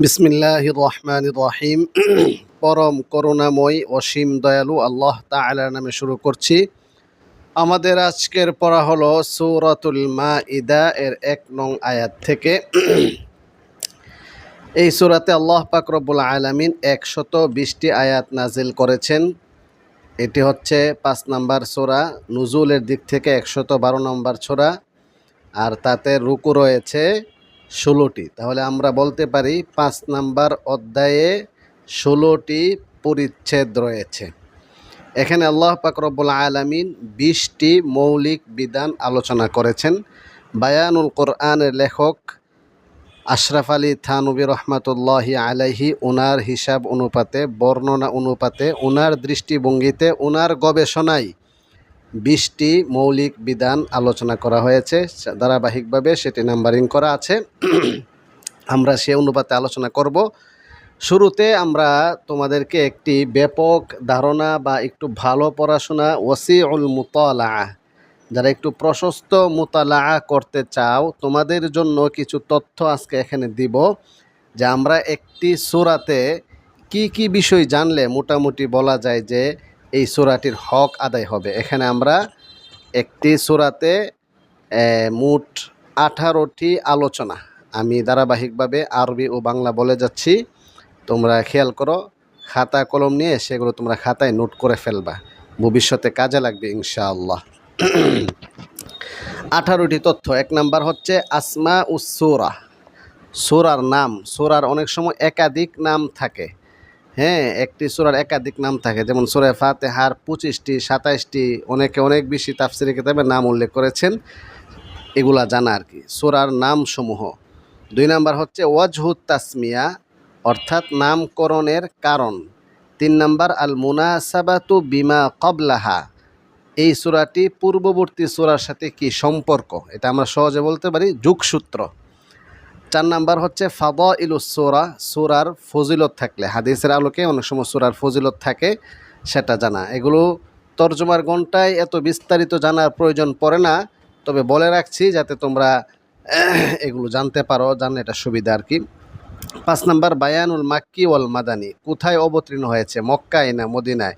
বিসমিল্লাহ রহমান রহিম পরম করুণাময় অসীম দয়ালু আল্লাহ তাআলার নামে শুরু করছি। আমাদের আজকের পড়া হলো সৌরাতুল মা ইদা এর এক নং আয়াত থেকে। এই সূরাতে আল্লাহ পাক রব্বুল আলামিন একশত বিশটি আয়াত নাজিল করেছেন। এটি হচ্ছে পাঁচ নাম্বার সোরা, নুজুলের দিক থেকে একশত বারো নম্বর ছোরা আর তাতে রুকু রয়েছে ষোলোটি। তাহলে আমরা বলতে পারি পাঁচ নাম্বার অধ্যায়ে ষোলোটি পরিচ্ছেদ রয়েছে। এখানে আল্লাহ পাক রব্বুল আলামিন বিশটি মৌলিক বিধান আলোচনা করেছেন। বায়ানুল কোরআনের লেখক আশরাফ আলী থানবী রহমাতুল্লাহি আলাইহি ওনার হিসাব অনুপাতে, বর্ণনা অনুপাতে ওনার দৃষ্টিভঙ্গিতে ওনার গবেষণায় বিশটি মৌলিক বিধান আলোচনা করা হয়েছে, ধারাবাহিকভাবে সেটি নাম্বারিং করা আছে। আমরা সে অনুপাতে আলোচনা করব। শুরুতে আমরা তোমাদেরকে একটি ব্যাপক ধারণা বা একটু ভালো পড়াশোনা ওসিউল মুতালা যারা একটু প্রশস্ত মোতালা করতে চাও, তোমাদের জন্য কিছু তথ্য আজকে এখানে দিব, যে আমরা একটি সুরাতে কি কি বিষয় জানলে মোটামুটি বলা যায় যে এই সোরাটির হক আদায় হবে। এখানে আমরা একটি সোরাতে মোট আঠারোটি আলোচনা। আমি ধারাবাহিকভাবে আরবি ও বাংলা বলে যাচ্ছি। তোমরা খেয়াল করো, খাতা কলম নিয়ে সেগুলো তোমরা খাতায় নোট করে ফেলবা। ভবিষ্যতে কাজে লাগবে, ইনশাআল্লাহ। আঠারোটি তথ্য। এক নাম্বার হচ্ছে আসমা উসুরা সোরার নাম, সোরার অনেক সময় একাধিক নাম থাকে। হ্যাঁ একটি সুরার একাধিক নাম থাকে। যেমন সুরে ফাতেহার পঁচিশটি, সাতাইশটি, অনেকে অনেক বেশি তাফসিরি কিতাবে নাম উল্লেখ করেছেন। এগুলা জানা আর কি। সুরার নামসমূহ। দুই নাম্বার হচ্ছে ওয়াজহুদ তাসমিয়া, অর্থাৎ নামকরণের কারণ। তিন নাম্বার, আল মুনাসাবাতু বিমা কবলাহা এই সুরাটি পূর্ববর্তী সুরার সাথে কি সম্পর্ক? এটা আমরা সহজে বলতে পারি যুগসূত্র। চার নাম্বার হচ্ছে ফাদ ইলুসোরা সুরার ফজিলত থাকলে। হাদিসের আলোকে অনেক সময় সুরার ফজিলত থাকে, সেটা জানা। এগুলো তর্জমার ঘন্টায় এত বিস্তারিত জানার প্রয়োজন পড়ে না। তবে বলে রাখছি যাতে তোমরা এগুলো জানতে পারো, জানলে এটা সুবিধা আর কি। পাঁচ নাম্বার, বায়ানুল মাক্কি ওয়াল মাদানি। কোথায় অবতীর্ণ হয়েছে? মক্কায় না মদিনায়?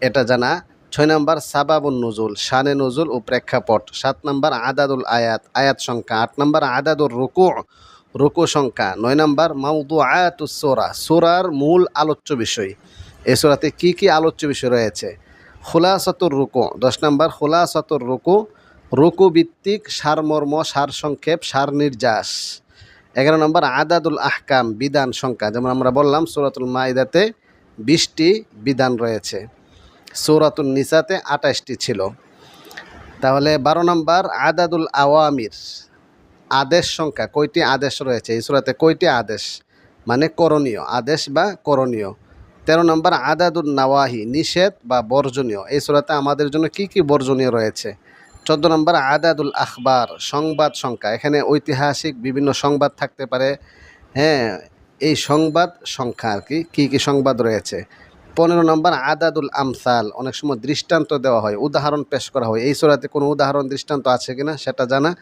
এটা জানা। ছয় নম্বর সাবাবুল নজুল, শানে নজুল ও প্রেক্ষাপট। সাত নম্বর, আদাদুল আয়াত আয়াত সংখ্যা। আট নম্বর আদাদুল রুকু। রুকু সংখ্যা। নয় নম্বর মাউদু আয়াতুস সোরা। সোরার মূল আলোচ্য বিষয়। এ সোরাতে কী কী আলোচ্য বিষয় রয়েছে? খোলাসতুর রুকু। দশ নম্বর, খোলাসতুর রুকু। রুকু ভিত্তিক সারমর্ম সার সংক্ষেপ সার নির্যাস এগারো নম্বর, আদাদুল আহকাম, বিধান সংখ্যা। যেমন আমরা বললাম, সুরাতুল মাইদাতে বিশটি বিধান রয়েছে। সৌরাতুল নিসাতে আঠাশটি ছিল। তাহলে বারো নম্বর, আদাদুল আওয়ামির। আদেশ সংখ্যা, কয়টি আদেশ রয়েছে? এই সুরাতে কয়টি আদেশ? মানে করণীয়, আদেশ বা করণীয়। তেরো নম্বর আদাদুল নাওয়াহি, নিষেধ বা বর্জনীয়। এই সুরাতে আমাদের জন্য কি কি বর্জনীয় রয়েছে? চোদ্দ নম্বর, আদাদুল আখবার, সংবাদ সংখ্যা। এখানে ঐতিহাসিক বিভিন্ন সংবাদ থাকতে পারে। হ্যাঁ এই সংবাদ সংখ্যা আর কি, কী কী সংবাদ রয়েছে? পনেরো নম্বর, আদাদুল আমসাল, অনেক সময় দৃষ্টান্ত দেওয়া হয়, উদাহরণ পেশ করা হয়। এই সোরাতে কোনো উদাহরণ, দৃষ্টান্ত আছে কিনা সেটা জানা।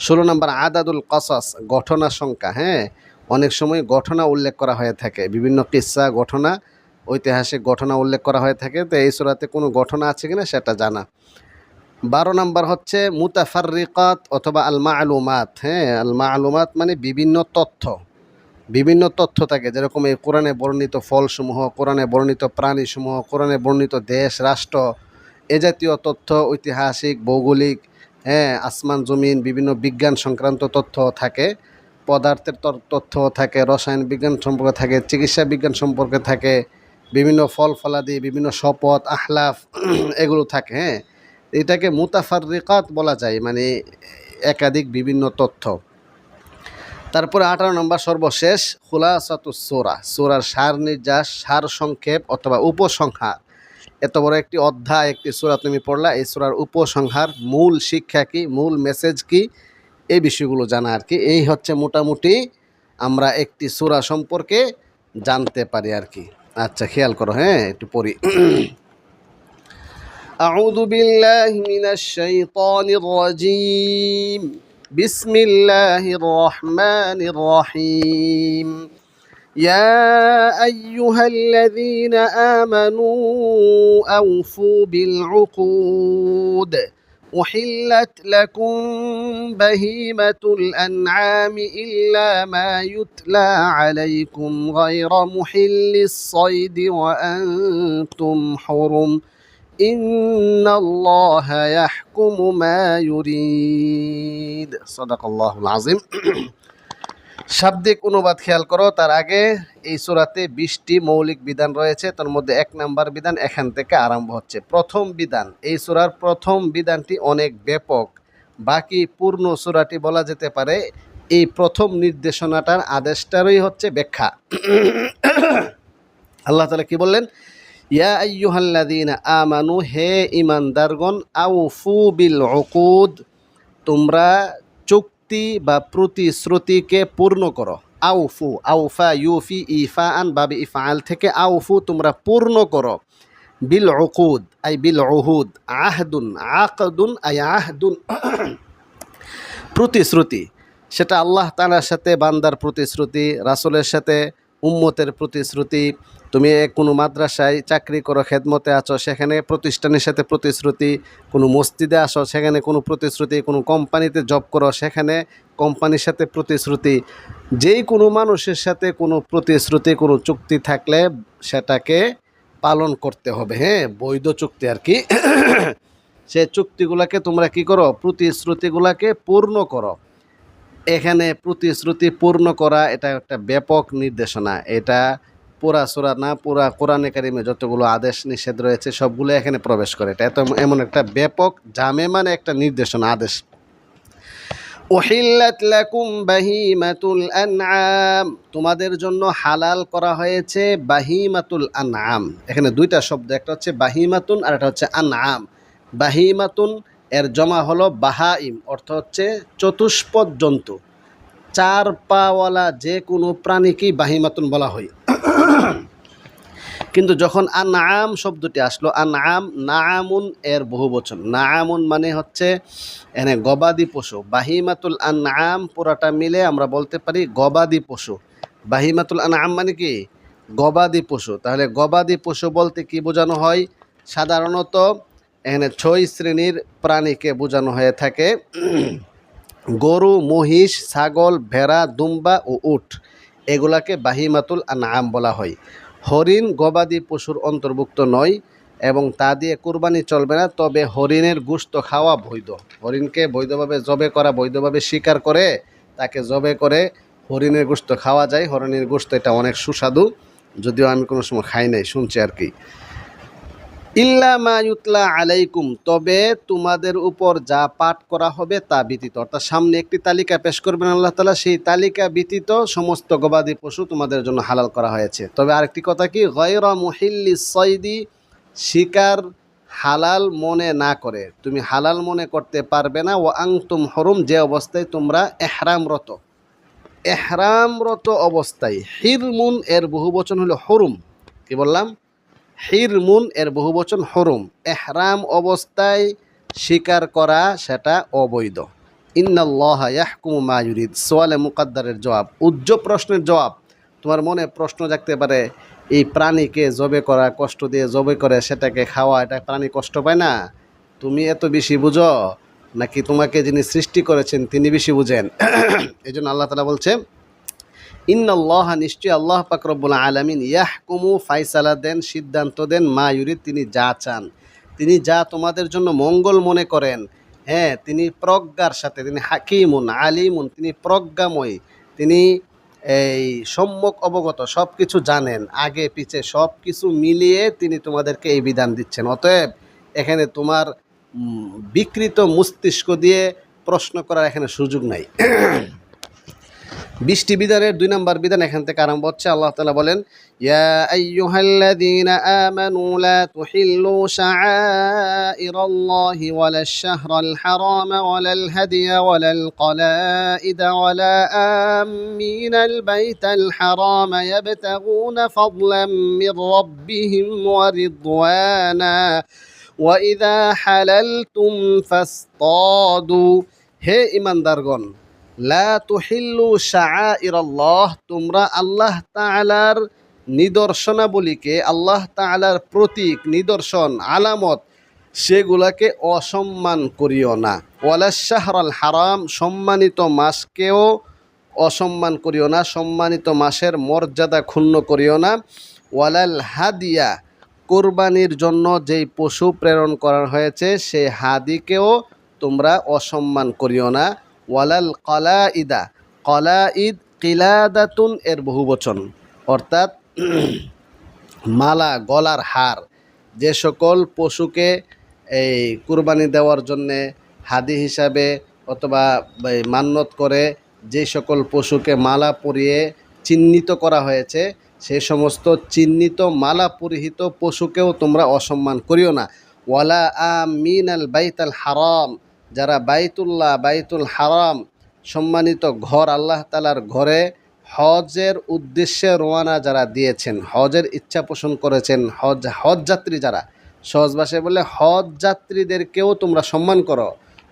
ষোলো নম্বর আদাদুল কসস ঘটনা সংখ্যা হ্যাঁ? অনেক সময় ঘটনা উল্লেখ করা হয়ে থাকে। বিভিন্ন কিসা ঘটনা ঐতিহাসিক ঘটনা উল্লেখ করা হয়ে থাকে। তো এই সোরাতে কোনো ঘটনা আছে কিনা সেটা জানা। বারো নম্বর হচ্ছে মুতাফারিকাত অথবা আলমা আলুমাত হ্যাঁ? আলমা আলুমাত মানে বিভিন্ন তথ্য। বিভিন্ন তথ্য থাকে। যেরকম এই কোরআনে বর্ণিত ফলসমূহ, কোরআনে বর্ণিত প্রাণীসমূহ, কোরআনে বর্ণিত দেশ, রাষ্ট্র, এ জাতীয় তথ্য, ঐতিহাসিক, ভৌগোলিক হ্যাঁ আসমান, জমিন, বিভিন্ন বিজ্ঞান সংক্রান্ত তথ্য থাকে, পদার্থের তথ্য থাকে, রসায়ন বিজ্ঞান সম্পর্কে থাকে, চিকিৎসা বিজ্ঞান সম্পর্কে থাকে, বিভিন্ন ফল ফলাদি, বিভিন্ন শপথ, আহলাফ, এগুলো থাকে হ্যাঁ। এটাকে মুতাফারিকাত বলা যায় মানে একাধিক বিভিন্ন তথ্য। তারপরে আঠারো নম্বর সর্বশেষ, খুলাসাতুস সোরা, সোরার সার নির্যাস, সার সংক্ষেপ অথবা উপসংহার। এত বড় একটি অধ্যায় একটি সোরা তুমি পড়লা এই সোরার উপসংহার মূল শিক্ষা কি মূল মেসেজ কি এই বিষয়গুলো জানা আর কি এই হচ্ছে মোটামুটি আমরা একটি সোরা সম্পর্কে জানতে পারি আর কি আচ্ছা খেয়াল করো হ্যাঁ একটু পড়ি أعوذ بالله من الشيطان الرجيم بسم الله الرحمن الرحيم يا أيها الذين آمنوا أوفوا بالعقود. أحلت لكم بهيمة الأنعام إلا ما يتلى عليكم غير محل الصيد وأنتم حرم. إن الله يحكم ما يريد. صدق الله العظيم. শাব্দিক অনুবাদ খেয়াল করো, তার আগে এই সূরাতে বিশটি মৌলিক বিধান রয়েছে, তার মধ্যে এক নাম্বার বিধান এখান থেকে আরম্ভ হচ্ছে। প্রথম বিধান, এই সূরার প্রথম বিধানটি অনেক ব্যাপক। বাকি পূর্ণ সূরাটি বলা যেতে পারে, এই প্রথম নির্দেশনাটার আদেশটারই হচ্ছে ব্যাখ্যা। আল্লাহ তালা কি বললেন? ইয়া আইয়ুহাল্লাযীনা আমানু, হে ইমানদারগণ আউফু বিল উকুদ, তোমরা চুক্তি বা প্রতিশ্রুতিকে পূর্ণ করো। আউফু, আউফা, ইউফি ইফা আন বাবে ইফাল থেকে আউফু তোমরা পূর্ণ করো। বিল উকুদ, আই বিল অহুদ আহদুন, আকদুন, আই আহদুন। প্রতিশ্রুতি, সেটা আল্লাহ তালার সাথে বান্দার প্রতিশ্রুতি, রাসুলের সাথে উম্মতের প্রতিশ্রুতি তুমি কোনো মাদ্রাসায় চাকরি করো, খেদমতে আছো, সেখানে প্রতিষ্ঠানের সাথে প্রতিশ্রুতি, কোনো মসজিদে আসো, সেখানে কোনো প্রতিশ্রুতি, কোনো কোম্পানিতে জব করো, সেখানে কোম্পানির সাথে প্রতিশ্রুতি। যেই কোনো মানুষের সাথে কোনো প্রতিশ্রুতি, কোনো চুক্তি থাকলে সেটাকে পালন করতে হবে হ্যাঁ? বৈধ চুক্তি আর কি। সে চুক্তিগুলোকে তোমরা কি করো? প্রতিশ্রুতিগুলোকে পূর্ণ করো। এখানে প্রতিশ্রুতি পূর্ণ করা এটা একটা ব্যাপক নির্দেশনা। এটা পুরা সুরা না, পুরা কোরআনে কারিমে যতগুলো আদেশ নিষেধ রয়েছে, সবগুলো এখানে প্রবেশ করে। এটা এত এমন একটা ব্যাপক, জামে মানে একটা নির্দেশনা, আদেশ। উহিল্লাত লাকুম বাহিমাতুল আনআম। তোমাদের জন্য হালাল করা হয়েছে বাহিমাতুল আনআম। এখানে দুইটা শব্দ, একটা হচ্ছে বাহিমাতুন আর একটা হচ্ছে আনআম। বাহিমাতুন, এর জমা হলো বাহাইম, অর্থ হচ্ছে চতুষ্পদ জন্তু। চার পাওয়ালা যে কোনো প্রাণীকেই বাহিমাতুন বলা হয়। কিন্তু যখন আনআম শব্দটি আসলো, আনআম, নাআমুন এর বহু বচন। নাআমুন মানে হচ্ছে এনে গবাদি পশু। বাহিমাতুল আনআম পুরাটা মিলে আমরা বলতে পারি গবাদি পশু। বাহিমাতুল আনআম মানে কি? গবাদি পশু। তাহলে গবাদি পশু বলতে কি বোঝানো হয়? সাধারণত এখানে ছয় শ্রেণির প্রাণীকে বোঝানো হয়ে থাকে। গরু, মহিষ, ছাগল, ভেড়া, দুম্বা ও উট। এগুলাকে বাহিমাতুল আনাম বলা হয়। হরিণ গবাদি পশুর অন্তর্ভুক্ত নয় এবং তা দিয়ে কুরবানি চলবে না, তবে হরিণের গুস্ত খাওয়া বৈধ। হরিণকে বৈধভাবে জবে করা, বৈধভাবে শিকার করে তাকে জবে করে হরিণের গোস্ত খাওয়া যায়। হরিণের গোস্ত এটা অনেক সুস্বাদু, যদিও আমি কোনো সময় খাই নাই, শুনছি আর কি। ইল্লা মা ইউতলা আলাইকুম, তবে তোমাদের উপর যা পাঠ করা হবে তা ব্যতীত। অর্থাৎ সামনে একটি তালিকা পেশ করবেন আল্লাহ তালা সেই তালিকা ব্যতীত সমস্ত গবাদি পশু তোমাদের জন্য হালাল করা হয়েছে। তবে আরেকটি কথা কি? গয়রা মুহিল্লি সৈদি, শিকার হালাল মনে না করে। তুমি হালাল মনে করতে পারবে না। ও আংতুম হরুম, যে অবস্থায় তোমরা এহরামরত। এহরামরত অবস্থায়। হিরমুন, এর বহু বচন হলো হরুম। কি বললাম? হিরমুন এর বহুবচন হরুম। এহরাম অবস্থায় স্বীকার করা সেটা অবৈধ। ইন্নাল্লাহ ইয়াহকুমু মা ইউরিদ। সোয়ালে মুকাদ্দারের জবাব। উজ্জ প্রশ্নের জবাব। তোমার মনে প্রশ্ন জাগতে পারে, এই প্রাণীকে জবে করা, কষ্ট দিয়ে জবে করে, সেটাকে খাওয়া, এটা প্রাণী কষ্ট পায় না? তুমি এত বেশি বুঝো? নাকি তোমাকে যিনি সৃষ্টি করেছেন, তিনি বেশি বুঝেন? এই জন্য আল্লাহ তালা বলছে ইন্নআল্লাহ নিশ্চয়ই আল্লাহ পাক রব্বুল আলমিন ইয়াহকুমু ফাইসালা দেন, সিদ্ধান্ত দেন, মা ইউরিদ, তিনি যা চান। তিনি যা তোমাদের জন্য মঙ্গল মনে করেন। হ্যাঁ তিনি প্রজ্ঞার সাথে, তিনি হাকিমুন, আলিমুন, তিনি প্রজ্ঞাময়। তিনি এই সম্যক অবগত সব কিছু জানেন। আগে পিছে সব কিছু মিলিয়ে তিনি তোমাদেরকে এই বিধান দিচ্ছেন। অতএব এখানে তোমার বিকৃত মস্তিষ্ক দিয়ে প্রশ্ন করার এখানে সুযোগ নাই। বিশটি বিধানের দুই নম্বর বিধান এখান থেকে আরম্ভ হচ্ছে আল্লাহ তালা বলেন ইয়া আইয়ুহাল্লাযীনা আমানু লা তুহিল্লু শাআইরাল্লাহি ওয়ালা শাহরাল হারাম ওয়ালাল হাদিয়া ওয়ালাল قلائد ولا آمين البيت الحرام يبتغون فضلا من ربهم ورضوانا وإذا حللتم فاصطادوا হে ইমানদারগণ লা তোমরা আল্লাহ তাআলার নিদর্শনাবলীকে, আল্লাহ তাআলার প্রতীক, নিদর্শন, আলামত, সেগুলাকে অসম্মান করিও না। ওয়ালা শাহরাল হারাম, সম্মানিত মাসকেও অসম্মান করিও না, সম্মানিত মাসের মর্যাদা ক্ষুণ্ণ করিও না। ওয়ালাল হাদিয়া, কোরবানির জন্য যেই পশু প্রেরণ করা হয়েছে সেই হাদিকেও তোমরা অসম্মান করিও না। ওয়ালাল কলা ইদা কলা ঈদ কিলাদাতুন এর বহুবচন অর্থাৎ মালা, গলার হার, যে সকল পশুকে এই কুরবানি দেওয়ার জন্যে হাদি হিসাবে অথবা মান্যত করে যে সকল পশুকে মালা পরিয়ে চিহ্নিত করা হয়েছে, সে সমস্ত চিহ্নিত মালা পরিহিত পশুকেও তোমরা অসম্মান করিও না। ওয়ালা আমিন আল বাইতাল হারাম যারা বাইতুল্লাহ, বাইতুল হারাম সম্মানিত ঘর আল্লাহ তালার ঘরে হজের উদ্দেশ্যে রোয়ানা যারা দিয়েছেন, হজের ইচ্ছা পোষণ করেছেন, হজ হজ যাত্রী যারা, সহজ ভাষায় বলে হজ যাত্রীদেরকেও তোমরা সম্মান করো।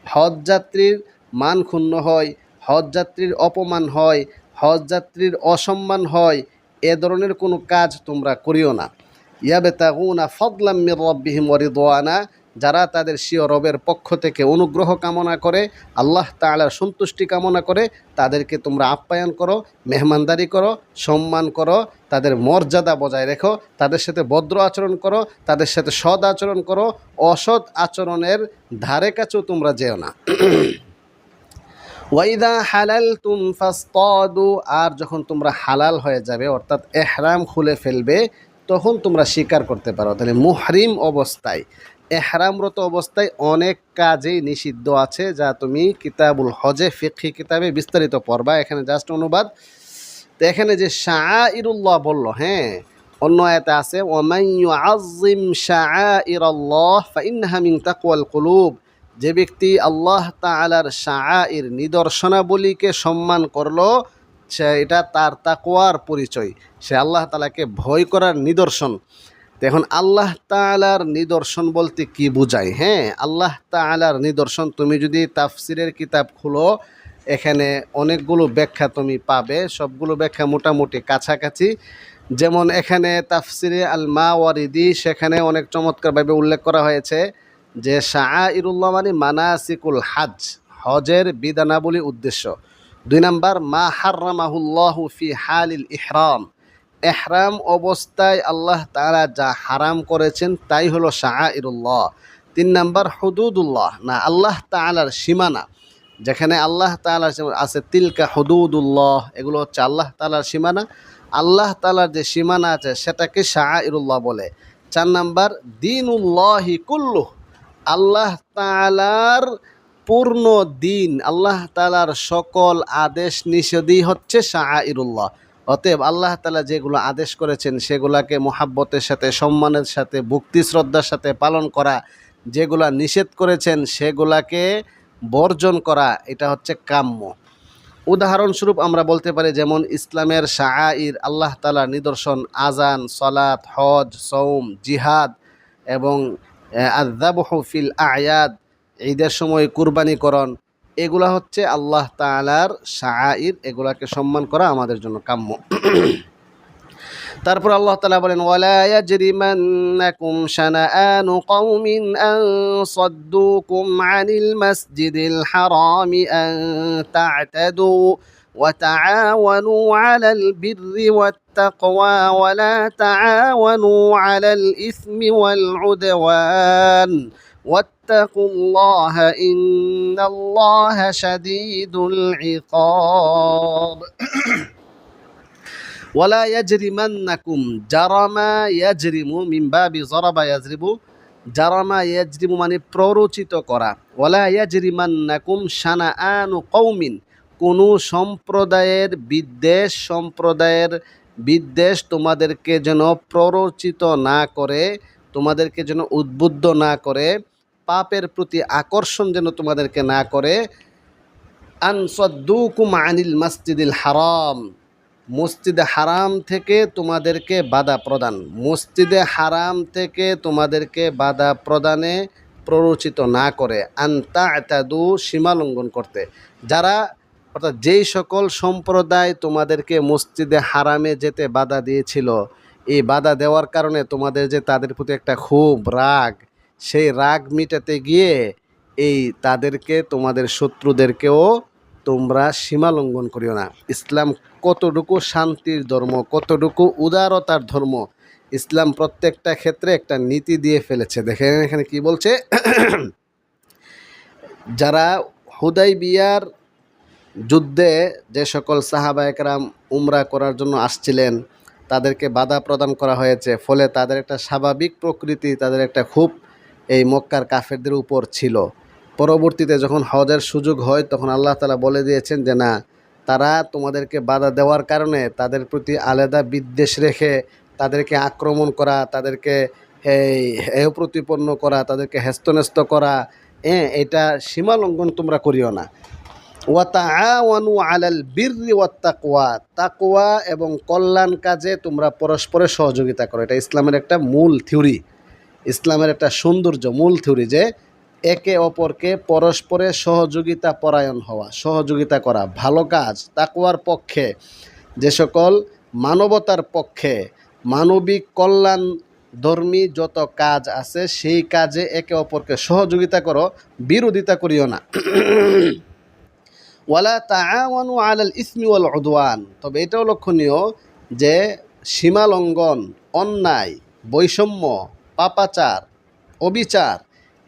হজ যাত্রীর মান ক্ষুণ্ণ হয়, হজ যাত্রীর অপমান হয়, হজ যাত্রীর অসম্মান হয়, এ ধরনের কোনো কাজ তোমরা করিও না। ইয়াবে তাগুনা ফদলাম মির রব্বিহিম ওয়ারিদওয়ানা যারা তাদের স্বীয় রবের পক্ষ থেকে অনুগ্রহ কামনা করে, আল্লাহ তাআলার সন্তুষ্টি কামনা করে, তাদেরকে তোমরা আপ্যায়ন করো, মেহমানদারি করো, সম্মান করো, তাদের মর্যাদা বজায় রেখো, তাদের সাথে ভদ্র আচরণ করো, তাদের সাথে সৎ আচরণ করো, অসৎ আচরণের ধারে কাছেও তোমরা যেও না। ওয়াইদা হালাল তুম ফাস্তাদু, আর যখন তোমরা হালাল হয়ে যাবে, অর্থাৎ এহরাম খুলে ফেলবে, তখন তোমরা স্বীকার করতে পারো। তাহলে মুহরিম অবস্থায় এহরামরত অবস্থায় অনেক কাজেই নিষিদ্ধ আছে, যা তুমি কিতাবুল হজে ফিকহি কিতাবে বিস্তারিত পড়বা। এখানে জাস্ট অনুবাদ। তো এখানে যে শাহরুল্লাহ বলল হ্যাঁ অন্য আয়াতে আছে ওমাইয়ু আজিম শাহরুল্লাহ ফাইনহা মিন তাকওয়াল কুলুব। যে ব্যক্তি আল্লাহ তাআলার শাআইর নিদর্শনাবলীকে সম্মান করল, সে এটা তার তাকওয়ার পরিচয়। সে আল্লাহ তালাকে ভয় করার নিদর্শন। তো এখন আল্লাহ তাআলার নিদর্শন বলতে কি বোঝায়? হ্যাঁ আল্লাহ তাআলার নিদর্শন তুমি যদি তাফসিরের কিতাব খুলো, এখানে অনেকগুলো ব্যাখ্যা তুমি পাবে। সবগুলো ব্যাখ্যা মোটামুটি কাছাকাছি। যেমন এখানে তাফসিরে আল মা ওয়ারিদি সেখানে অনেক চমৎকারভাবে উল্লেখ করা হয়েছে যে শাহরুল্লাহ মানে মানাসিকুল হাজ, হজের বিধানাবলী উদ্দেশ্য। দুই নাম্বার, মা হার্রামাহুল্লাহ ফি হালিল ইহরাম। এহরাম অবস্থায় আল্লাহ তাআলা যা হারাম করেছেন, তাই হলো শাহরুল্লাহ তিন নাম্বার, হদুদুল্লাহ। না, আল্লাহ তালার সীমানা। যেখানে আল্লাহ তাআলার সীমা- আছে, তিলকা হদুদুল্লাহ। এগুলো হচ্ছে আল্লাহ তালার সীমানা। আল্লাহ তালার যে সীমানা আছে, সেটাকে শাহরুল্লাহ বলে। চার নাম্বার দিন দিনুল্লাহি কুল্লুহ। আল্লাহ তালার পূর্ণ দিন, আল্লাহ তালার সকল আদেশ নিষেধই হচ্ছে শাহরুল্লাহ অতএব আল্লাহ তালা যেগুলো আদেশ করেছেন, সেগুলাকে মোহাব্বতের সাথে, সম্মানের সাথে ভক্তি শ্রদ্ধার সাথে পালন করা, যেগুলা নিষেধ করেছেন, সেগুলাকে বর্জন করা, এটা হচ্ছে কাম্য। উদাহরণস্বরূপ আমরা বলতে পারি, যেমন ইসলামের শাআইর আল্লাহ তাআলার নিদর্শন আজান সলাত, হজ সৌম জিহাদ এবং আদাবহ ফিল আয়াদ, ঈদের সময় কুরবানিকরণ এগুলা হচ্ছে আল্লাহ তাআলার শাআইর এগুলাকে সম্মান করা আমাদের জন্য কাম্য তারপর আল্লাহ তাআলা বলেন ওয়ালা ইয়াজরিমান্নাকুম শানাআনু কওমিন আন সাদ্দুকুম আনিল মাসজিদিল হারামি আন তা'তাদু وتعاونوا على البر والتقوى ولا تعاونوا على الإثم والعدوان واتقوا الله إن الله شديد العقاب ولا يجرمنكم جرما يجرم من باب ضرب يضرب জারামা ইয়াজরিমু মানে প্ররোচিত করা ওয়ালা ইয়াজরিমান্নাকুম শানাআনু কওমিন কোনো সম্প্রদায়ের বিদ্বেষ সম্প্রদায়ের বিদ্বেষ তোমাদেরকে যেন প্ররোচিত না করে তোমাদেরকে যেন উদ্বুদ্ধ না করে পাপের প্রতি আকর্ষণ যেন তোমাদেরকে না করে। আনসদ্দুকুম আনিল মসজিদিল হারাম। মসজিদে হারাম থেকে তোমাদেরকে বাধা প্রদান। মসজিদে হারাম থেকে তোমাদেরকে বাধা প্রদানে প্ররোচিত না করে। আন্তা আতাদু সীমা লঙ্ঘন করতে। যারা, অর্থাৎ যেই সকল সম্প্রদায় তোমাদেরকে মসজিদে হারামে যেতে বাধা দিয়েছিল, এই বাধা দেওয়ার কারণে তোমাদের যে তাদের প্রতি একটা খুব রাগ সেই রাগ মিটাতে গিয়ে এই তাদেরকে, তোমাদের শত্রুদেরকেও তোমরা সীমা লঙ্ঘন করিও না। ইসলাম কতটুকু শান্তির ধর্ম, কতটুকু উদারতার ধর্ম, ইসলাম প্রত্যেকটা ক্ষেত্রে একটা নীতি দিয়ে ফেলেছে। দেখেন এখানে কি বলছে? যারা হুদাই বিয়ার যুদ্ধে যে সকল সাহাবা একরাম উমরা করার জন্য আসছিলেন, তাদেরকে বাধা প্রদান করা হয়েছে। ফলে তাদের একটা স্বাভাবিক প্রকৃতি, তাদের একটা খুব এই মক্কার কাফেরদের উপর ছিল। পরবর্তীতে যখন হজের সুযোগ হয়, তখন আল্লাহ তালা বলে দিয়েছেন যে, না, তারা তোমাদেরকে বাধা দেওয়ার কারণে তাদের প্রতি আলাদা বিদ্বেষ রেখে তাদেরকে আক্রমণ করা, তাদেরকে এই হেয় প্রতিপন্ন করা, তাদেরকে হেস্তনেস্ত করা হ্যাঁ এটা সীমা লঙ্ঘন তোমরা করিও না। ওয়াতা ওয়াতাআওয়ানু আলাল বিররি ওয়াত্তাকওয়া তাকওয়া এবং কল্যাণ কাজে তোমরা পরস্পরের সহযোগিতা করো। এটা ইসলামের একটা মূল থিওরি। ইসলামের একটা সৌন্দর্য, মূল থিওরি যে একে অপরকে পরস্পরের সহযোগিতা পরায়ণ হওয়া, সহযোগিতা করা, ভালো কাজ, তাকওয়ার পক্ষে, যে সকল মানবতার পক্ষে মানবিক কল্যাণ ধর্মী যত কাজ আছে, সেই কাজে একে অপরকে সহযোগিতা করো, বিরোধিতা করিও না। ওয়ালা তাআওয়ানু আলাল ইসমি ওয়াল উদওয়ান। তবে এটাও লক্ষণীয় যে সীমা লঙ্ঘন অন্যায়, বৈষম্য পাপাচার, অবিচার,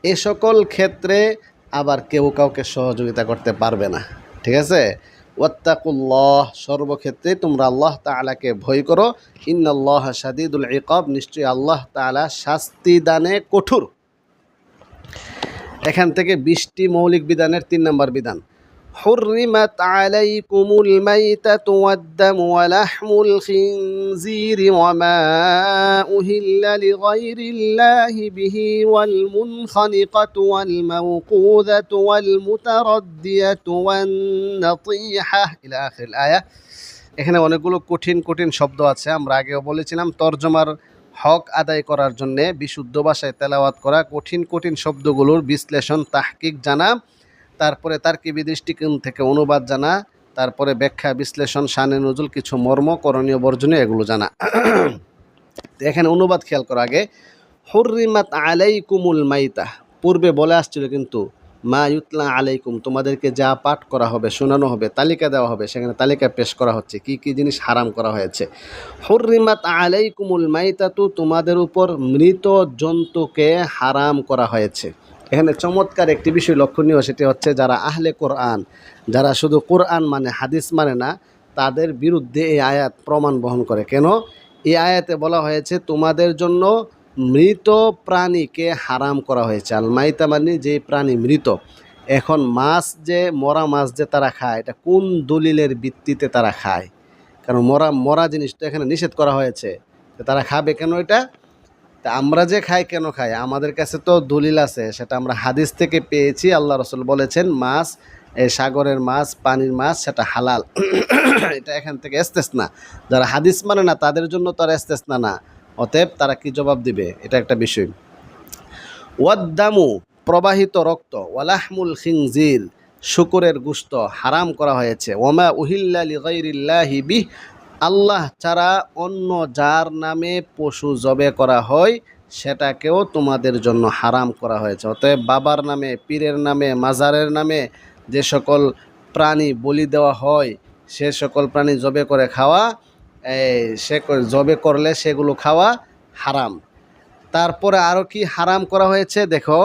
এ সকল ক্ষেত্রে আবার কেউ কাউকে সহযোগিতা করতে পারবে না। ঠিক আছে? ওয়াত্তাকুল্লাহ, সর্বক্ষেত্রে তোমরা আল্লাহ তাআলাকে ভয় করো। ইন্নাল্লাহ শাদীদুল ইকাব, নিশ্চয়ই আল্লাহ তাআলা শাস্তি দানে কঠোর। এখান থেকে বিশটি মৌলিক বিধানের তিন নম্বর বিধান। حرمت عليكم الميتة والدم ولحم الخنزير وما أهل لغير الله به والمنخنقة والموقوذة والمتردية والنطيحة إلى آخر الآية এখানে অনেকগুলো কঠিন কঠিন শব্দ আছে আমরা আগেও বলেছিলাম তর্জমার হক আদায় করার জন্যে বিশুদ্ধ ভাষায় তেলাওয়াত করা কঠিন কঠিন শব্দগুলোর বিশ্লেষণ তাহকিক জানা তারপরে তার কি দৃষ্টিকোণ থেকে অনুবাদ জানা, তারপরে ব্যাখ্যা, বিশ্লেষণ, শানে নজুল, কিছু মর্ম, করণীয় বর্জনীয় এগুলো জানা। এখানে অনুবাদ খেয়াল করা আগে। হুররিমাত আলাইকুমুল মাইতা। পূর্বে বলে আসছিল কিন্তু, মা ইউতলা আলাইকুম, তোমাদেরকে যা পাঠ করা হবে, শোনানো হবে, তালিকা দেওয়া হবে, সেখানে তালিকা পেশ করা হচ্ছে, কি কি জিনিস হারাম করা হয়েছে। হুররিমাত আলাইকুমুল মাইতাতু, তোমাদের উপর মৃত জন্তুকে হারাম করা হয়েছে। এখানে চমৎকার একটি বিষয় লক্ষণীয় সেটি হচ্ছে যারা আহলে কোরআন, যারা শুধু কোরআন মানে হাদিস মানে না, তাদের বিরুদ্ধে এই আয়াত প্রমাণ বহন করে। কেন? এই আয়াতে বলা হয়েছে, তোমাদের জন্য মৃত প্রাণীকে হারাম করা হয়েছে। আল মাইতা মানে যে প্রাণী মৃত, এখন মাছ যে, মরা মাছ যে তারা খায়, এটা কোন দলিলের ভিত্তিতে তারা খায়? কারণ মরা মরা জিনিসটা এখানে নিষেধ করা হয়েছে তারা খাবে কেন এটা? তা আমরা যে খাই কেন খাই? আমাদের কাছে তো দলিল আছে, সেটা আমরা হাদিস থেকে পেয়েছি। আল্লাহ রসুল বলেছেন, মাছ এই সাগরের মাছ, পানির মাছ, সেটা হালাল। এটা এখান থেকে না যারা হাদিস মানে না, তাদের জন্য তো আর না না। অতএব তারা কি জবাব দিবে? এটা একটা বিষয়। ওয়াদ্দামু, প্রবাহিত রক্ত। ওয়ালাহমুল খিংজির শুকুরের গুস্ত। হারাম করা হয়েছে। ওমা উহিল্লা লিগাইরিল্লাহি বিহ আল্লাহ ছাড়া অন্য যার নামে পশু জবে করা হয়, সেটাকেও তোমাদের জন্য হারাম করা হয়েছে। অতএব বাবার নামে, পীরের নামে, মাজারের নামে যে সকল প্রাণী বলি দেওয়া হয়, সে সকল প্রাণী জবে করে খাওয়া সে জবে করলে সেগুলো খাওয়া হারাম। তারপরে আরও কি হারাম করা হয়েছে? দেখো,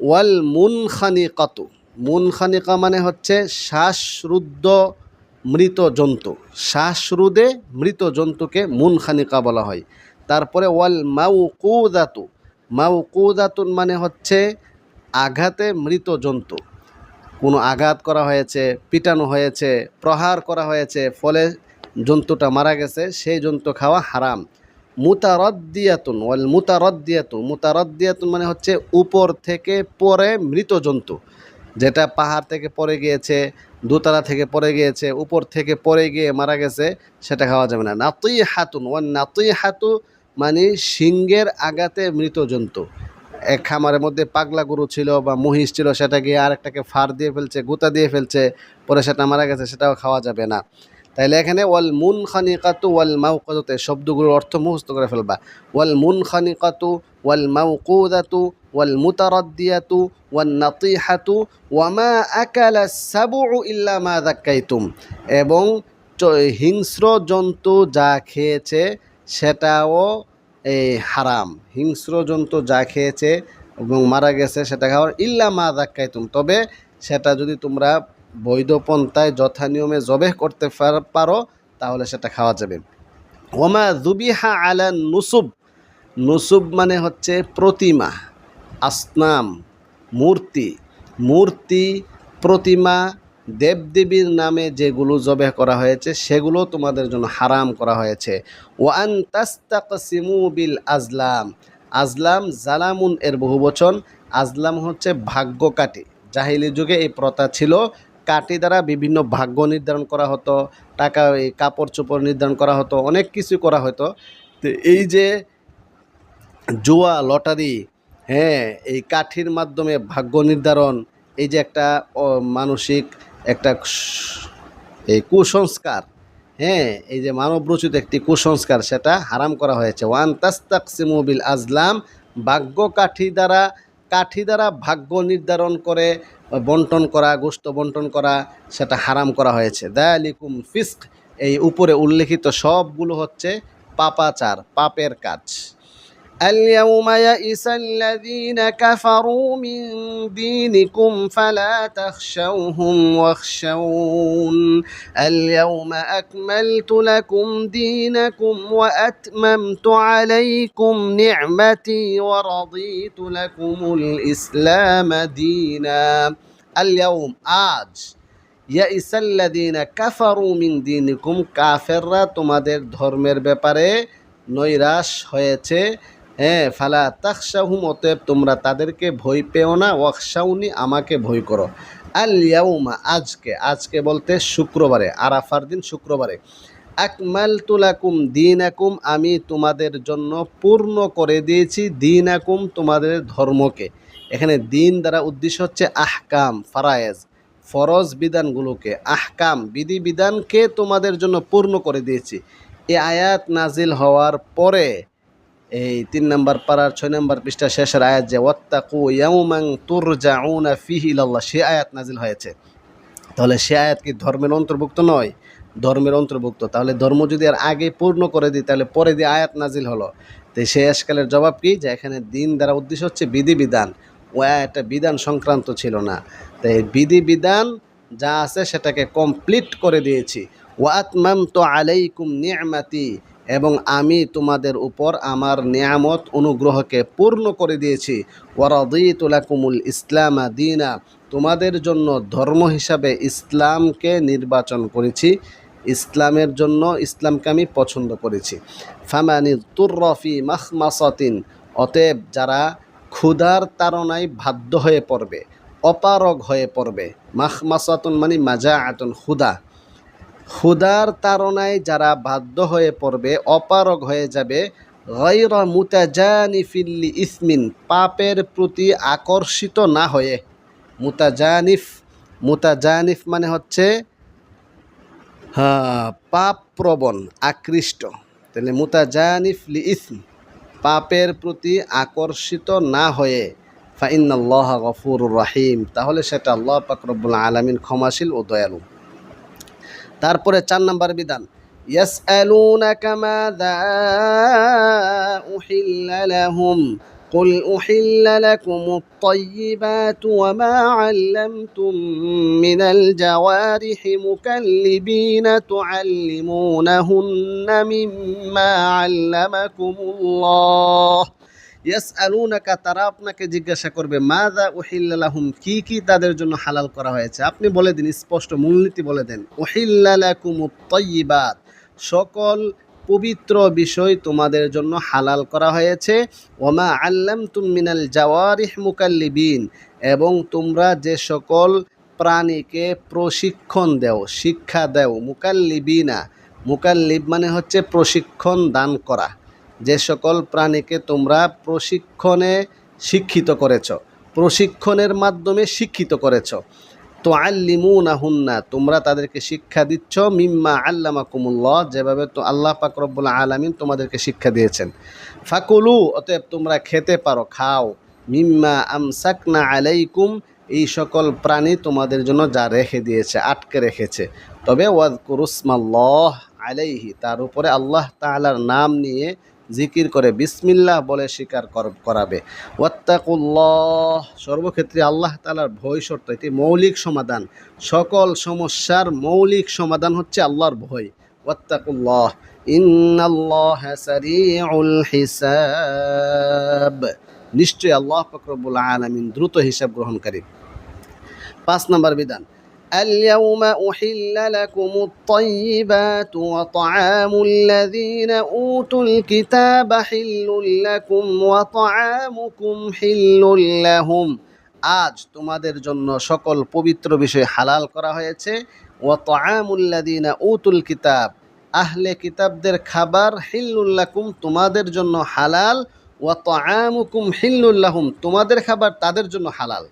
ওয়াল মুনখানিকাতু। মুনখানিকা মানে হচ্ছে শ্বাসরুদ্ধ মৃত জন্তু শ্বাসরুদে মৃত জন্তুকে মুনখানিকা বলা হয়। তারপরে ওয়াল মাউ কৌদাতু মাউ কৌদাতুন মানে হচ্ছে আঘাতে মৃত জন্তু কোনো আঘাত করা হয়েছে, পিটানো হয়েছে, প্রহার করা হয়েছে, ফলে জন্তুটা মারা গেছে, সেই জন্তু খাওয়া হারাম। মুতারদ্দিয়াতুন, ওয়াল মুতারদ্দিয়াতু। মুতারদ্দিয়াতুন মানে হচ্ছে উপর থেকে পরে মৃত জন্তু যেটা পাহাড় থেকে পড়ে গিয়েছে দোতলা থেকে পড়ে গিয়েছে, উপর থেকে পড়ে গিয়ে মারা গেছে, সেটা খাওয়া যাবে না। নাতুই হাতুন ওয়ান নাতুই হাতু মানে সিংহের আঘাতে মৃত জন্তু। এক খামারের মধ্যে পাগলা গরু ছিল বা মহিষ ছিল সেটা গিয়ে আরেকটাকে ফার দিয়ে ফেলছে, গুতা দিয়ে ফেলছে, পরে সেটা মারা গেছে, সেটাও খাওয়া যাবে না। তাইলে এখানে ওয়াল মুন খানিকাতু ওয়াল মাউকাতুতে শব্দগুলোর অর্থ মুখস্থ করে ফেলবা। ওয়াল মুন খানিকাতু ওয়াল মাউকুদাতু ওয়াল মুতারাদ্দিয়াতু ওয়াল নাতিহাতু ওয়ামা আকালা সাবু ইল্লা মা এবং হিংস্র জন্তু যা খেয়েছে সেটাও এই হারাম। হিংস্র জন্তু যা খেয়েছে এবং মারা গেছে সেটা খাওয়ার ইল্লা মা দাক্কাইতুম তবে সেটা যদি তোমরা বৈধ পন্থায় যথা নিয়মে জবেহ করতে পারো, তাহলে সেটা খাওয়া যাবে। ওমা জুবিহা আলা নুসুব। নুসুব মানে হচ্ছে প্রতিমা, আসনাম, মূর্তি। মূর্তি, প্রতিমা, দেবদেবীর নামে যেগুলো জবেহ করা হয়েছে, সেগুলো তোমাদের জন্য হারাম করা হয়েছে। ওয়ান তাস্তাকসিমু বিল আজলাম। আজলাম জালামুন এর বহুবচন আজলাম হচ্ছে ভাগ্য কাটি জাহিলি যুগে এই প্রথা ছিল কাটি দ্বারা বিভিন্ন ভাগ্য নির্ধারণ করা হতো, টাকা, এই কাপড় চোপড় নির্ধারণ করা হতো, অনেক কিছু করা হতো। তো এই যে জুয়া, লটারি হ্যাঁ এই কাঠির মাধ্যমে ভাগ্য নির্ধারণ, এই যে একটা মানসিক একটা এই কুসংস্কার হ্যাঁ এই যে মানবরচিত একটি কুসংস্কার, সেটা হারাম করা হয়েছে। ওয়ান তাস্তাকসিমু বিল আজলাম, ভাগ্য কাঠি দ্বারা কাঠি দ্বারা ভাগ্য নির্ধারণ করে বন্টন করা গোষ্ঠ বন্টন করা, সেটা হারাম করা হয়েছে। দায়ালিকুম ফিস্ক, এই উপরে উল্লেখিত সবগুলো হচ্ছে পাপাচার, পাপের কাজ। اليوم يئس الذين كفروا من دينكم فلا تخشوهم واخشون اليوم أكملت لكم دينكم وأتممت عليكم نعمتي ورضيت لكم الإسلام دينا اليوم آج ইয়াইসাল্লাদিনা কাফারু মিন দিনিকুম কাফেররা তোমাদের ধর্মের ব্যাপারে নৈরাশ হয়েছে হ্যাঁ ফালা তাকশাহুম অতএব তোমরা তাদেরকে ভয় পেও না ওয়াকশাউনি আমাকে ভয় করো। আল ইয়াউমা, আজকে আজকে বলতে শুক্রবারে, আরাফার দিন শুক্রবারে। আকমাল তুলাকুম দিন আকুম আমি তোমাদের জন্য পূর্ণ করে দিয়েছি দিন আকুম তোমাদের ধর্মকে। এখানে দিন দ্বারা উদ্দেশ্য হচ্ছে আহকাম, ফারায়েজ, ফরজ বিধানগুলোকে, আহকাম বিধি বিধানকে তোমাদের জন্য পূর্ণ করে দিয়েছি। এ আয়াত নাজিল হওয়ার পরে এই তিন নম্বর পাড়ার ছয় নম্বর পৃষ্ঠা শেষের আয়াত যে, ওয়াত্তাকু ইয়াউমাং তুরজাউনা ফিহি ইলাল্লাহ সে আয়াত নাজিল হয়েছে। তাহলে সে আয়াত কি ধর্মের অন্তর্ভুক্ত নয়? ধর্মের অন্তর্ভুক্ত। তাহলে ধর্ম যদি আর আগে পূর্ণ করে দিই তাহলে পরে দিয়ে আয়াত নাজিল হলো? তো সে আজকালের জবাব কি? যে এখানে দিন দ্বারা উদ্দেশ্য হচ্ছে বিধিবিধান। ও একটা বিধান সংক্রান্ত ছিল না। তো এই বিধি যা আছে সেটাকে কমপ্লিট করে দিয়েছি। ওয়াতমাম তো আলাইকুম নিয়ামাতি এবং আমি তোমাদের উপর আমার নিয়ামত অনুগ্রহকে পূর্ণ করে দিয়েছি। ওয়ারদিতুলাকুমুল ইসলাম দিনা, তোমাদের জন্য ধর্ম হিসাবে ইসলামকে নির্বাচন করেছি। ইসলামের জন্য ইসলামকে আমি পছন্দ করেছি। ফামানি তুর্রফি মাহমাসতিন অতএব যারা ক্ষুধার তাড়নায় বাধ্য হয়ে পড়বে, অপারগ হয়ে পড়বে মাহমাসাতুন মানে মাজা আতুন ক্ষুধা। ক্ষুধার তাড়নায় যারা বাধ্য হয়ে পড়বে, অপারগ হয়ে যাবে। গৈর মুতাজানিফিল্লি ইসমিন, পাপের প্রতি আকর্ষিত না হয়ে। মুতাজানিফ মুতাজানিফ মানে হচ্ছে পাপ প্রবণ আকৃষ্ট। তাহলে মুতাজানিফ লি ইসম, পাপের প্রতি আকর্ষিত না হয়ে। ফাইনাল্লাহ গফুর রাহিম। তাহলে সেটা আল্লাহ পাক রব্বুল আলমিন ক্ষমাশীল ও দয়ালু। তারপরে চার নম্বর বিধান يسألونك ماذا أحل لهم قل أحل لكم الطيبات وما علمتم من الجوارح مكلبين تعلمونهن مما علمكم الله ইয়াসআলুনাকা, তারা আপনাকে জিজ্ঞাসা করবে, মাযা উহিল্লা লাহুম? কি কি তাদের জন্য হালাল করা হয়েছে? আপনি বলে দিন, স্পষ্ট মূলনীতি বলে দেন। তাইয়্যিবাত সকল পবিত্র বিষয় তোমাদের জন্য হালাল করা হয়েছে। ওমা আল্লামতুম মিনাল জাওয়ারিহ মুকাল্লিবিন। এবং তোমরা যে সকল প্রাণীকে প্রশিক্ষণ দেও, শিক্ষা দেও, মুকাল্লিবিনা। মুকাল্লিব মানে হচ্ছে প্রশিক্ষণ দান করা। যে সকল প্রাণীকে তোমরা প্রশিক্ষণে শিক্ষিত করেছ, প্রশিক্ষণের মাধ্যমে শিক্ষিত করেছ তো আল্লিমুনা হুন্না তোমরা তাদেরকে শিক্ষা দিচ্ছ, মিম্মা আল্লামা কুমুল্লাহ যেভাবে তো আল্লাহ পাক রব্বুল আলামিন তোমাদেরকে শিক্ষা দিয়েছেন। ফাকুলু, অতএব তোমরা খেতে পারো, খাও। মিম্মা আমসাকনা আলাইকুম, এই সকল প্রাণী তোমাদের জন্য যা রেখে দিয়েছে, আটকে রেখেছে। তবে ওয়াদ কুরুসমাল্লাহ আলাইহি, তার উপরে আল্লাহ তাআলার নাম নিয়ে জিকির করে বিসমিল্লাহ বলে স্বীকার কর- করাবে। ওয়াত্তাকুল্লাহ, সর্বক্ষেত্রে আল্লাহ তাআলার ভয় শর্ত এটি মৌলিক সমাধান। সকল সমস্যার মৌলিক সমাধান হচ্ছে আল্লাহর ভয়। ওয়াত্তাকুল্লাহ, ইন্নাল্লাহ হিসাব। নিশ্চয়ই আল্লাহ ফকরবুল আলমিন দ্রুত হিসাব গ্রহণকারী। পাঁচ নম্বর বিধান اليوم أحل لكم الطيبات وطعام الذين أوتوا الكتاب حل لكم وطعامكم حل لهم আজ তোমাদের জন্য সকল পবিত্র বিষয় হালাল করা হয়েছে ও তামুল্লাদিনা উতুল কিতাব আহলে কিতাবদের খাবার হিল্লুল্লাকুম তোমাদের জন্য হালাল ও তামুকুম হিল্লুল্লাহুম তোমাদের খাবার তাদের জন্য হালাল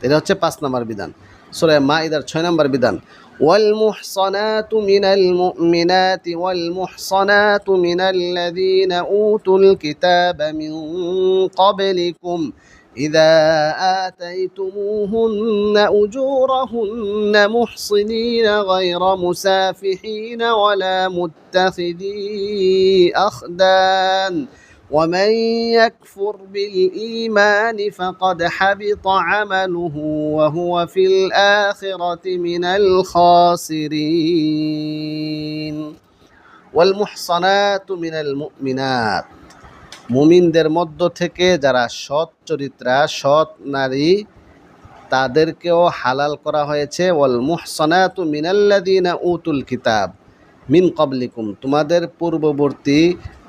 এটা হচ্ছে পাঁচ নম্বর বিধান সুরে মা ইদার ছয় নম্বর বিধান والمحصنات من المؤمنات والمحصنات من الذين أوتوا الكتاب من قبلكم إذا آتيتموهن أجورهن محصنين غير مسافحين ولا متخذي أخدان ومن يكفر بالإيمان فقد حبط عمله وهو في الآخرة من الخاسرين والمحصنات من المؤمنات মুমিনদের মধ্য থেকে যারা সৎ চরিত্রা সৎ নারী তাদেরকেও হালাল করা হয়েছে ওয়াল মুহসনাতু মিনাল্লাদিনা উতুল কিতাব মিন কবলিকুম তোমাদের পূর্ববর্তী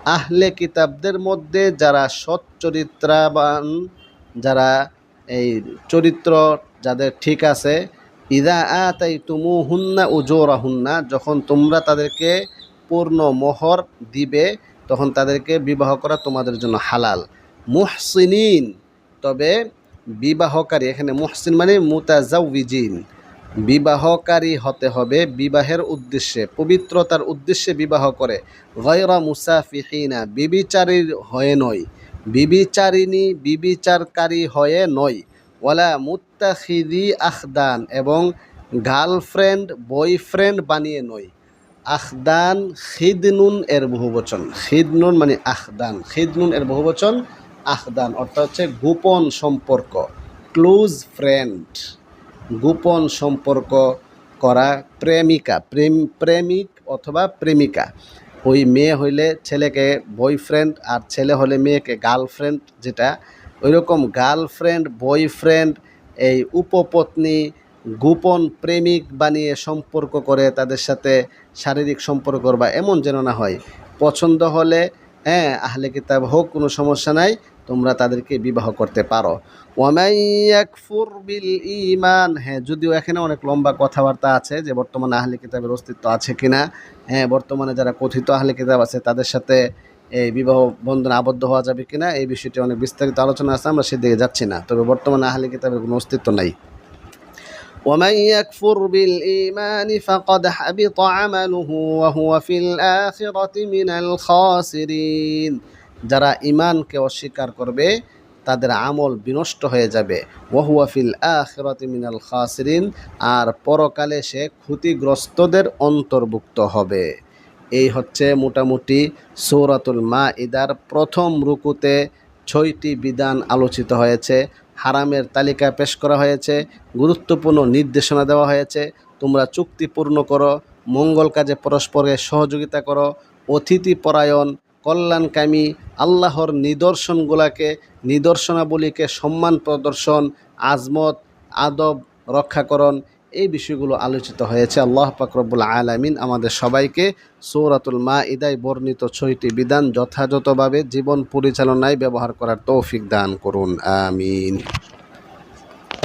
আহলে কিতাবদের মধ্যে যারা সৎ চরিত্রাবান, যারা এই চরিত্র যাদের ঠিক আছে, ইদা আতাই তুমু হুন্না উজোরা হুন্না যখন তোমরা তাদেরকে পূর্ণ মোহর দিবে, তখন তাদেরকে বিবাহ করা তোমাদের জন্য হালাল। মুহসিনিন, তবে বিবাহকারী, এখানে মুহসিন মানে মুতাজাউজিন। বিবাহকারী হতে হবে বিবাহের উদ্দেশ্যে। পবিত্রতার উদ্দেশ্যে বিবাহ করে। গয়রা মুসাফিহিনা বিবিচারীর হয়ে নয়। বিবিচারিণী, বিবিচারকারী হয়ে নয়। ওয়ালা মুত্তাখিদি আখদান, এবং গার্লফ্রেন্ড, বয়ফ্রেন্ড বানিয়ে নয়। আখদান খিদনুন এর বহুবচন। খিদনুন মানে আখদান। খিদনুন এর বহুবচন আখদান। অর্থাৎ হচ্ছে গোপন সম্পর্ক। Close friend. গোপন সম্পর্ক করা প্রেমিকা, প্রেম, প্রেমিক অথবা প্রেমিকা। ওই মেয়ে হইলে ছেলেকে বয়ফ্রেন্ড আর ছেলে হলে মেয়েকে গার্লফ্রেন্ড যেটা। ওইরকম গার্লফ্রেন্ড বয়ফ্রেন্ড এই উপপত্নী গোপন প্রেমিক বানিয়ে সম্পর্ক করে তাদের সাথে শারীরিক সম্পর্ক করবা এমন যেন না হয়। পছন্দ হলে হ্যাঁ আহলে কিতাব হোক, কোনো সমস্যা নাই, তোমরা তাদেরকে বিবাহ করতে পারো। ওয়ামাইয়াকফুর বিল ইমান হ্যাঁ যদিও এখানে অনেক লম্বা কথাবার্তা আছে যে বর্তমানে আহলে কিতাবের অস্তিত্ব আছে কিনা হ্যাঁ বর্তমানে যারা কথিত আহলে কিতাব আছে তাদের সাথে এই বিবাহ বন্ধনে আবদ্ধ হওয়া যাবে কিনা এই বিষয়টি অনেক বিস্তারিত আলোচনা আছে আমরা সেদিকে যাচ্ছি না তবে বর্তমানে আহলে কিতাবের কোনো অস্তিত্ব নাই ومن يكفر بالإيمان فقد حبط عمله وهو في الآخرة من الخاسرين যারা ইমানকে অস্বীকার করবে তাদের আমল বিনষ্ট হয়ে যাবে। ওহুয়া ফিল আখিরাতি মিনাল খাসিরিন, আর পরকালে সে ক্ষতিগ্রস্তদের অন্তর্ভুক্ত হবে। এই হচ্ছে মোটামুটি সৌরাতুল মা ইদার প্রথম রুকুতে ছয়টি বিধান আলোচিত হয়েছে। হারামের তালিকা পেশ করা হয়েছে, গুরুত্বপূর্ণ নির্দেশনা দেওয়া হয়েছে। তোমরা চুক্তি পূর্ণ করো, মঙ্গল কাজে পরস্পরের সহযোগিতা করো, অতিথি পরায়ণ, কল্যাণকামী আল্লাহর নিদর্শনগুলাকে, নিদর্শনাবলীকে সম্মান, প্রদর্শন, আজমত, আদব, রক্ষাকরণ, এই বিষয়গুলো আলোচিত হয়েছে। আল্লাহ পাকরবুল আলামিন আমাদের সবাইকে সৌরাতুল মা ইদায় বর্ণিত ছয়টি বিধান যথাযথভাবে জীবন পরিচালনায় ব্যবহার করার তৌফিক দান করুন। আমিন।